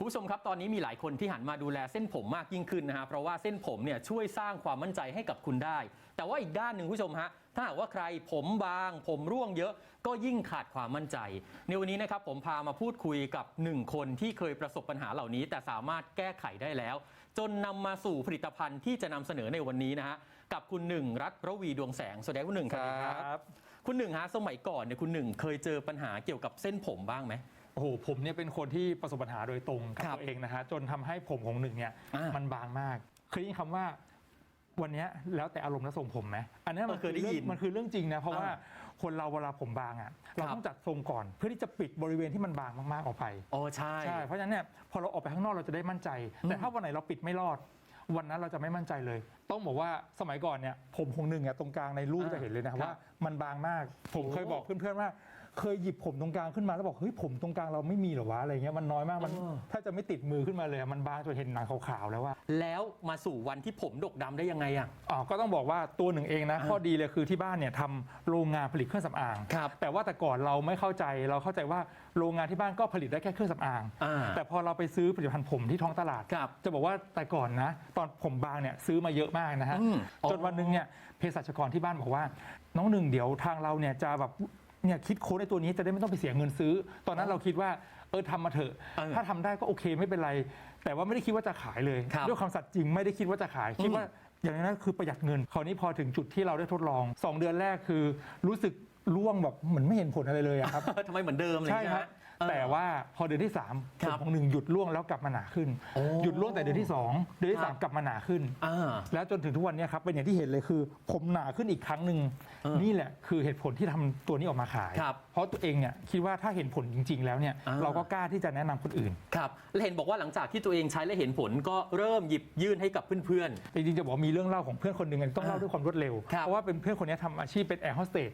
คุณผู้ชมครับตอนนี้มีหลายคนที่หันมาดูแลเส้นผมมากยิ่งขึ้นนะฮะเพราะว่าเส้นผมเนี่ยช่วยสร้างความมั่นใจให้กับคุณได้ แต่ว่าอีกด้านหนึ่งคุณผู้ชมฮะถ้าหากว่าใครผมบาง ผมร่วงเยอะก็ยิ่งขาดความมั่นใจ ในวันนี้นะครับผมพามาพูดคุยกับหนึ่งคนที่เคยประสบปัญหาเหล่านี้ แต่สามารถแก้ไขได้แล้ว จนนำมาสู่ผลิตภัณฑ์ที่จะนำเสนอในวันนี้นะฮะกับคุณหนึ่งรัตน์ระวีดวงแสงสวัสดีครับคุณหนึ่งครับ คุณหนึ่งฮะสมัยก่อนเนี่ยคุณหนึ่งเคยเจอปัญหาเกี่ยวกับเส้นผมบ้างไหม โอ้โหผมเนี่ยเป็นคนที่ประสบปัญหาโดยตรงกับครับตัวเองนะฮะจนทำให้ผมของหนึ่งเนี่ยอ่ามัมันบางมากเคยได้ยินคำว่าวันเนี้ยแล้วแต่อารมณ์และทรงผมไหมอันเนี้ยมันเออเคยได้ยินรื่องมันคือเรื่องจริงนะเพราะว่าอ่าคนเราเวลาผมบางอะเราครับ ต้องจัดทรงก่อน เพื่อที่จะปิดบริเวณที่มันบางมากๆออกไป โอ้ใช่ ใช่ เพราะฉะนั้นเนี่ยพอเราออกไปข้างนอกเราจะได้มั่นใจ แต่ถ้าวันไหนเราปิดไม่รอด วันนั้นเราจะไม่มั่นใจเลย ต้องบอกว่าสมัยก่อนเนี่ยผมของหนึ่งเนี่ยตรงกลางในรูปอ่าจะเห็นเลยนะครัว่าบมันบางมาก ผมโอ้เคยบอกเพื่อนๆว่า เคยหยิบผมตรงกลางขึ้นมาแล้วบอกเฮ้ยผมตรงกลางเราไม่มีเหรอวะอะไรเงี้ยมันน้อยมากมันเออถ้าจะไม่ติดมือขึ้นมาเลยอะมันบางจนเห็นหนังขาวๆแล้วว่า แล้วมาสู่วันที่ผมดกดำได้ยังไงอะ อ๋อก็ต้องบอกว่าตัวหนึ่งเองนะอ่าข้อดีเลยคือที่บ้านเนี่ยทำโรงงานผลิตเครื่องสำอาง ครับแต่ว่าแต่ก่อนเราไม่เข้าใจเราเข้าใจว่าโรงงานที่บ้านก็ผลิตได้แค่เครื่องสำอาง อ่าแต่พอเราไปซื้อผลิตภัณฑ์ผมที่ท้องตลาด ครับจะบอกว่าแต่ก่อนนะ ตอนผมบางเนี่ยซื้อมาเยอะมากนะฮะอืมอ๋อ จนวันหนึ่งเนี่ยเภสัชกรที่บ้านบอกว่า น้องหนึ่งเดี๋ยวทางเราเนี่ยจะแบบ เนี่ยคิดโค้ดในตัวนี้จะได้ไม่ต้องไปเสียเงินซื้อ ตอนนั้นเราคิดว่าเออทำมาเถอะ เออถ้าทำได้ก็โอเคไม่เป็นไร แต่ว่าไม่ได้คิดว่าจะขายเลยครับด้วยความสัตย์จริงไม่ได้คิดว่าจะขายคิดว่าอย่างนั้นคือประหยัดเงินคราวนี้พอถึงจุดที่เราได้ทดลอง2เดือนแรกคือ รู้สึกร่วงแบบเหมือนไม่เห็นผลอะไรเลยอะครับ ทำไมเหมือนเดิมเลยใช่ครับเออ แต่ว่าพอเดือนที่3คผรัมบของหนึ่งหยุดร่วงแล้วกลับมาหนาขึ้นโอ้หยุดร่วงแต่เดือนที่ 2 เดือนที่ครับ3กลับมาหนาขึ้นอ่าแล้วจนถึงทุกวันเนี้ครับเป็นอย่างที่เห็นเลยคือ ผมหนาขึ้นอีกครั้งหนึ่งเออนี่แหละคือเหตุผลที่ทำตัวนี้ออกมาขายครับเพราะตัวเองเนี่ยคิดว่าถ้าเห็นผลจริง ๆ แล้วเนี่ยอ่าเราก็กล้าที่จะแนะนำคนอื่นครับและเห็นบอกว่าหลังจากที่ตัวเองใช้และเห็นผลก็เริ่มหยิบยื่นให้กับเพื่อนจริงๆจะบอกว่ามีเรื่องเล่าของเพื่อนคนหนึ่งต้องเล่าด้วยความรวดเร็วครับเพราะว่าเป็นเพื่อนคนนี้ทำอาชีพเป็นแอร์โฮสเตส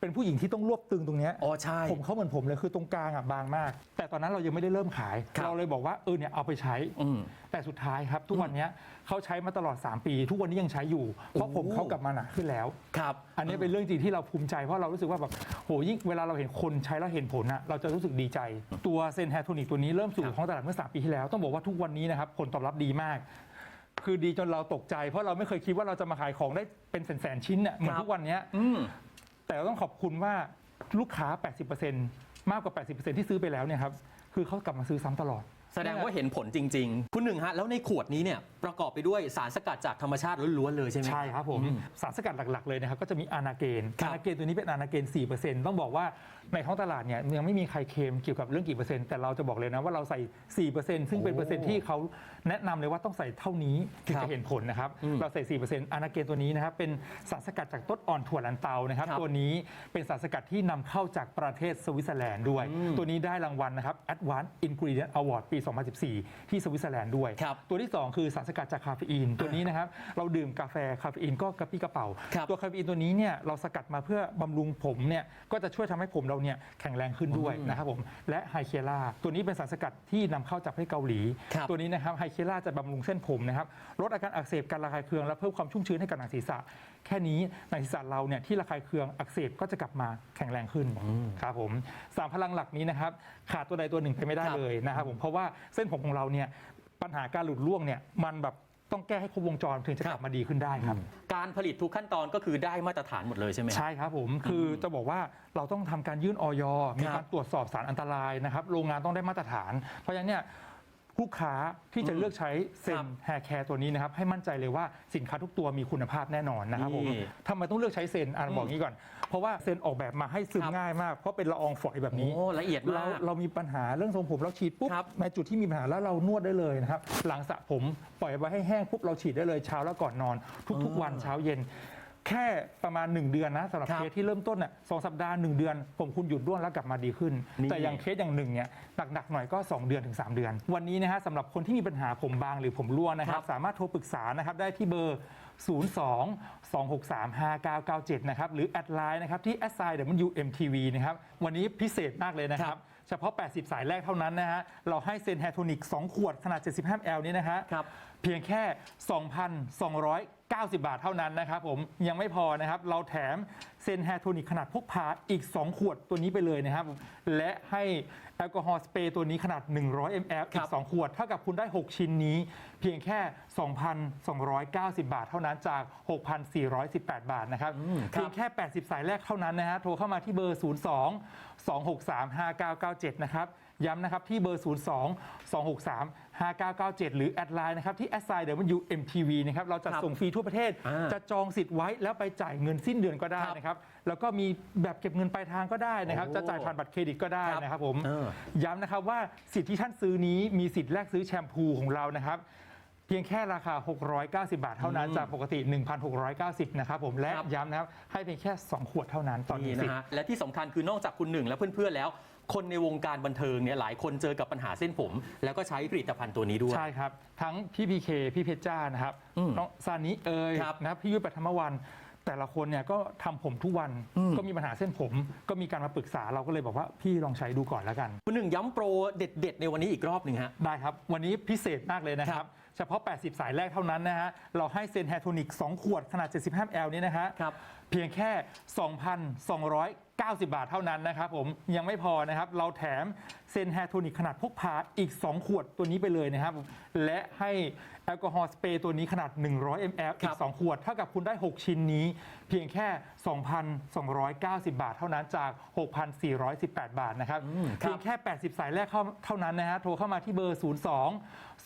เป็นผู้หญิงที่ต้องรวบตึงตรงเนี้ยๆอ๋อใช่ ผมเขาเหมือนผมเลยคือตรงกลางอะบางมาก แต่ตอนนั้นเรายังไม่ได้เริ่มขาย ครับเราเลยบอกว่าเออเนี่ยเอาไปใช้ อืมแต่สุดท้ายครับทุกวันเนี้ยเขาใช้มาตลอด 3 ปี ทุกวันนี้ยังใช้อยู่ เพราะผมโอ้ เขากลับมาหนาขึ้นแล้ว ครับ อันนี้เป็นเรื่องจริงที่เราภูมิใจเพราะเรารู้สึกว่าแบบโหยิ่งเวลาเราเห็นคนใช้แล้วเห็นผลอะเราจะรู้สึกดีใจ ตัวเซนแฮโทนิกตัวนี้เริ่มสู่ครับ ท้องตลาดเมื่อ3ปีที่แล้ว ต้องบอกว่าทุกวันนี้นะครับผลตอบรับดีมาก คือดีจนเราตกใจ เพราะเราไม่เคยคิดว่าเราจะมาขายของได้เป็นแสนๆชิ้นเนี่ยเหมือนครับทุกวันเนี้ย อืม แต่เราต้องขอบคุณว่าลูกค้า 80%มากกว่า 80%ที่ซื้อไปแล้วเนี่ยครับคือเขากลับมาซื้อซ้ำตลอด แสดงว่าเห็นผลจริง ๆ คุณหนึ่งฮะแล้วในขวดนี้เนี่ยประกอบไปด้วยสารสกัดจากธรรมชาติล้วนๆเลยใช่ไหม ใช่ครับผมอืมสารสกัดหลัก ๆ เลยนะครับ ก็จะมีอานาเกนครับอานาเกนตัวนี้เป็นอานาเกน4%ต้องบอกว่าในท้องตลาดเนี่ยยังไม่มีใครเคลมเกี่ยวกับเรื่องกี่เปอร์เซ็นต์แต่เราจะบอกเลยนะว่าเราใส่ 4%ซึ่งเป็นโอ้เปอร์เซ็นต์ที่เขาแนะนำเลยว่าต้องใส่เท่านี้ถึงครับจะเห็นผลนะครับอืมเราใส่4%อานาเกนตัวนี้นะครับเป็นสารสกัดจากต้นอ่อนถั่วลันเตานะครับครับตัวนี้เป็นสารสกัดที่นำเข้าจากประเทศสวิตเซอร์แลนด์ด้วยอืมตัวนี้ได้รางวัลนะครับ Advanced Ingredient Award ปี2014 ที่สวิตเซอร์แลนด์ด้วย ครับตัวที่ 2 คือสารสกัดจากคาเฟอีน ตัวนี้นะครับเราดื่มกาแฟคาเฟอีนก็กระปี้กระเป๋า ครับตัวคาเฟอีนตัวนี้เนี่ยเราสกัดมาเพื่อบำรุงผมเนี่ยก็จะช่วยทำให้ผมเราเนี่ยแข็งแรงขึ้นด้วยอืมนะครับผมและไฮเคล่าตัวนี้เป็นสารสกัดที่นำเข้าจากประเทศเกาหลี ครับ ตัวนี้นะครับไฮเคล่าจะบำรุงเส้นผมนะครับลดอาการอักเสบการระคายเคืองและเพิ่มความชุ่มชื้นให้กับหนังศีรษะ แค่นี้หนังศีรษะเราเนี่ยที่ระคายเคืองอักเสบก็จะกลับมาแข็งแรงขึ้นครับผมสามพลังหลักนี้นะครับขาดตัวใดตัวหนึ่งไปไม่ได้ครับ เลยนะครับผมเพราะว่าเส้นผมของเราเนี่ยปัญหาการหลุดร่วงเนี่ยมันแบบต้องแก้ให้ครบวงจรถึงจะกลับมาดีขึ้นได้ครับ การผลิตทุกขั้นตอนก็คือได้มาตรฐานหมดเลยใช่ไหมใช่ครับผมคือจะบอกว่าเราต้องทำการยื่นออยมีการตรวจสอบสารอันตรายนะครับโรงงานต้องได้มาตรฐาน เพราะฉะนั้นเนี่ย ลูกค้าที่จะเลือกใช้เซครันบแฮร์แคร์ตัวนี้นะครับให้มั่นใจเลยว่าสินค้าทุกตัวมีคุณภาพแน่นอนนะครับผมนี่ ทำไมต้องเลือกใช้เซนอ่านบอกงี้ก่อน เพราะว่าเซนออกแบบมาให้ซึมครับง่ายมาก เพราะเป็นละอองฝอยแบบนี้ โอ้ละเอียดเรามาก เรามีปัญหาเรื่องทรงผมเราฉีดปุ๊บครับในจุดที่มีปัญหาแล้วเรานวดได้เลยนะครับหลังสระผมปล่อยไว้ให้แห้งปุ๊บเราฉีดได้เลยเช้าแล้วก่อนนอน ทุก ๆ วันเช้าเย็น แค่ประมาณ 1 เดือนนะสำหรับครับเคสที่เริ่มต้นน่ะสองสัปดาห์ 1 เดือน ผมคุณหยุดร่วงแล้วกลับมาดีขึ้น นี่ แต่อย่างเคสอย่างหนึ่งเนี่ยหนักๆหน่อยก็ 2 เดือนถึง 3 เดือน วันนี้นะฮะสำหรับคนที่มีปัญหาผมบางหรือผมร่วงนะครัครับบสามารถโทรปรึกษานะครับได้ที่เบอร์ 02 263 5997 นะครับ หรือแอดไลน์นะครับที่ s i WMTV นะครับวันนี้พิเศษมากเลยนะครับเเฉพาะ 80 สายแรกเท่านั้นนะฮะเราให้เซนแฮโทนิก2ขวดขนาด 75 ml นี้นะฮะ ครับ เพียงแค่ 2,290 บาทเท่านั้นนะครับผมยังไม่พอนะครับ เราแถมเซนแฮโทนิกขนาดพกพาอีก 2 ขวดตัวนี้ไปเลยนะครับ และให้แอลกอฮอล์สเปรย์ตัวนี้ขนาด 100 ml อีครักบ2ขวด เท่ากับคุณได้ 6 ชิ้นนี้ เพียงแค่ 2,290 บาทเท่านั้นจาก 6,418 บาทนะครับอืมครับเพียงแค่ 80 สายแรกเท่านั้นนะฮะโทรเข้ามาที่เบอร์ 02 263 5997 นะครับย้ำนะครับที่เบอร์ 02 263 5997 หรือแอดไลน์นะครับที่แอดไซน์ WMTV นะครับเราจะครับส่งฟรีทั่วประเทศ อ่าจะจองสิทธิ์ไว้แล้วไปจ่ายเงินสิ้นเดือนก็ได้ครับนะครับแล้วก็มีแบบเก็บเงินปลายทางก็ได้นะครับ โอ้จะจ่ายผ่านบัตรเครดิตก็ได้ครับนะครับผมเออ ย้ำนะครับว่าสิทธิ์ที่ท่านซื้อนี้มีสิทธิ์แลกซื้อแชมพูของเรานะครับ เพียงแค่ราคา 690 บาทเท่านั้นอืมจากปกติ 1,690 นะครับผมและครับ ย้ำนะครับให้เพียงแค่ 2 ขวดเท่านั้นต่อหนึ่นี่งสิทนะธิ์ ฮะและที่สำคัญคือนอกจากคุณหนึ่งและเพื่อนๆแล้ว คนในวงการบันเทิงเนี่ยหลายคนเจอกับปัญหาเส้นผม แล้วก็ใช้ผลิตภัณฑ์ตัวนี้ด้วย ใช่ครับ ทั้งพี่พีเคพี่เพชรจ้านะครับอืมน้องซานิเอยครับนะครับพี่ยุ้ยปัทมวัน แต่ละคนเนี่ยก็ทำผมทุกวันอืม ก็มีปัญหาเส้นผม ก็มีการมาปรึกษาเราก็เลยบอกว่าพี่ลองใช้ดูก่อนแล้วกัน คุณหนึ่งย้ำโปรเด็ด ๆ ในวันนี้อีกรอบหนึ่งฮะ ได้ครับ วันนี้พิเศษมากเลยนะคครัรับบเฉพาะ 80 สายแรกเท่านั้นนะฮะ เราให้เซนแฮโทนิก 2 ขวดขนาด 75 ml นี้นะฮะ ครับ เพียงแค่ 2,290 บาทเท่านั้นนะครับผมยังไม่พอนะครับ เราแถมเซนแฮโทนิกขนาดพกพาอีก 2 ขวดตัวนี้ไปเลยนะครับ และให้แอลกอฮอล์สเปรย์ตัวนี้ขนาด 100 ml อีครักบ2ขวด เท่ากับคุณได้ 6 ชิ้นนี้ เพียงแค่ 2,290 บาทเท่านั้นจาก 6,418 บาทนะครับอืมครับเพียงแค่ 80 สายแรกเข้าเท่านั้นนะฮะโทรเข้ามาที่เบอร์ 02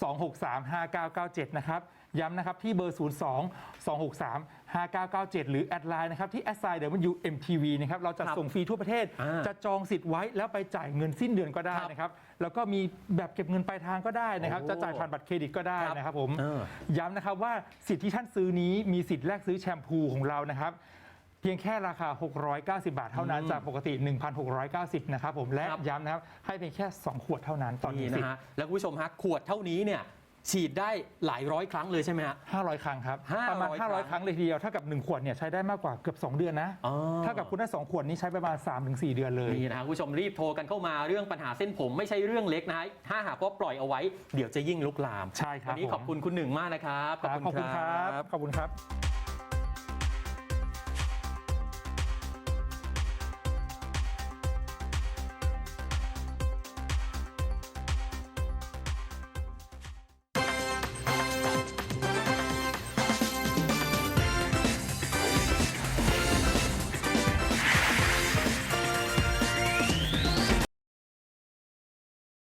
263 5997 นะครับ ย้ำนะครับที่เบอร์ 02 263 5997 หรือแอดไลน์นะครับ ที่แอดไซน์ WMTV นะครับ เราจะครับส่งฟรีทั่วประเทศ อ่าจะจองสิทธิ์ไว้แล้วไปจ่ายเงินสิ้นเดือนก็ได้ครับนะครับ แล้วก็มีแบบเก็บเงินปลายทางก็ได้นะครับ โอ้จะจ่ายผ่านบัตรเครดิตก็ได้ครับนะครับผม เออ ย้ำนะครับว่าสิทธิ์ที่ท่านซื้อนี้มีสิทธิ์แลกซื้อแชมพูของเรานะครับ เพียงแค่ราคา 690 บาทเท่านั้นอืมจากปกติ 1,690 นะครับผมและครับ ย้ำนะครับให้เพียงแค่ 2 ขวดเท่านั้นต่อหนึ่นี่งสิทนะธิ์ ฮะแล้วคุณผู้ชมฮะขวดเท่านี้เนี่ย ฉีดได้หลายร้อยครั้งเลยใช่ไหมฮะ 500 ครั้งครับ 500ประมาณครั้ง500ครั้งเลยทีเดียวเท่ากับ 1 ขวดเนี่ยใช้ได้มากกว่าเกือบ 2 เดือนนะอ๋อถ้ากับคุณได้2ขวดนี้ใช้ประมาณ 3-4 เดือนเลย นี่นะฮะคุณผู้ชมรีบโทรกันเข้ามาเรื่องปัญหาเส้นผมไม่ใช่เรื่องเล็กนะฮะถ้าหากว่าปล่อยเอาไว้เดี๋ยวจะยิ่งลุกลามใช่ครับวันนี้ผม ขอบคุณคุณหนึ่งมากนะครับครับขอบคุณครับ ขอบคุณครับ